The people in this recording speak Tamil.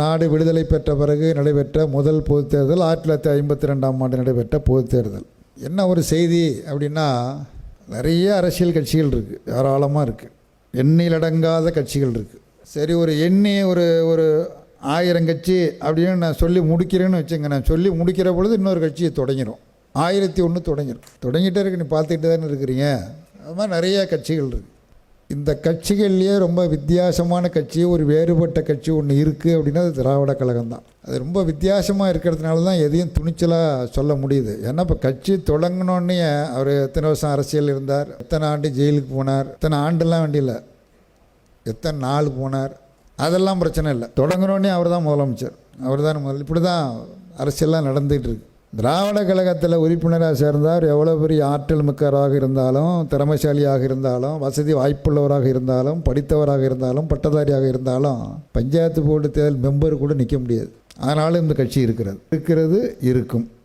நாடு விடுதலை பெற்ற பிறகு நடைபெற்ற முதல் பொதுத் தேர்தல் ஆயிரத்தி தொள்ளாயிரத்தி ஐம்பத்தி ரெண்டாம் ஆண்டு நடைபெற்ற பொதுத் தேர்தல். என்ன ஒரு செய்தி அப்படின்னா நிறைய அரசியல் கட்சிகள் இருக்குது ஏராளமாக இருக்குது எண்ணிலடங்காத கட்சிகள் இருக்குது சரி ஒரு எண்ணி ஒரு ஒரு ஆயிரம் கட்சி அப்படின்னு நான் சொல்லி முடிக்கிறேன்னு வச்சுங்க நான் சொல்லி முடிக்கிற பொழுது இன்னொரு கட்சியை தொடங்கிடும் ஆயிரத்தி ஒன்று தொடங்கிடும் தொடங்கிட்டே இருக்கு நீ பார்த்துக்கிட்டு தானே இருக்கிறீங்க. அது மாதிரி நிறைய கட்சிகள் இருக்குது இந்த கட்சிகள்லேயே ரொம்ப வித்தியாசமான கட்சி ஒரு வேறுபட்ட கட்சி ஒன்று இருக்குது அப்படின்னா அது திராவிட கழகம் தான் அது ரொம்ப வித்தியாசமாக இருக்கிறதுனால தான் எதையும் துணிச்சலாக சொல்ல முடியுது. ஏன்னா இப்போ கட்சி தொடங்கினோடனே அவர் எத்தனை வருஷம் அரசியல் இருந்தார் எத்தனை ஆண்டு ஜெயிலுக்கு போனார் எத்தனை ஆண்டுலாம் வேண்டியில்லை எத்தனை நாள் போனார் அதெல்லாம் பிரச்சனை இல்லை. தொடங்கினோடனே அவர் தான் முதலமைச்சர். அவர் தான் முதல் இப்படி தான் அரசியல்லாம் நடந்துகிட்டு இருக்கு. திராவிட கழகத்தில் உறுப்பினராக சேர்ந்தார். எவ்வளோ பெரிய ஆற்றல் மிக்கவராக இருந்தாலும் திறமைசாலியாக இருந்தாலும் வசதி வாய்ப்புள்ளவராக இருந்தாலும் படித்தவராக இருந்தாலும் பட்டதாரியாக இருந்தாலும் பஞ்சாயத்து போர்டு தேர்தல் மெம்பர் கூட நிற்க முடியாது. ஆனாலும் இந்த கட்சி இருக்கிறது. இருக்கிறது இருக்கும்.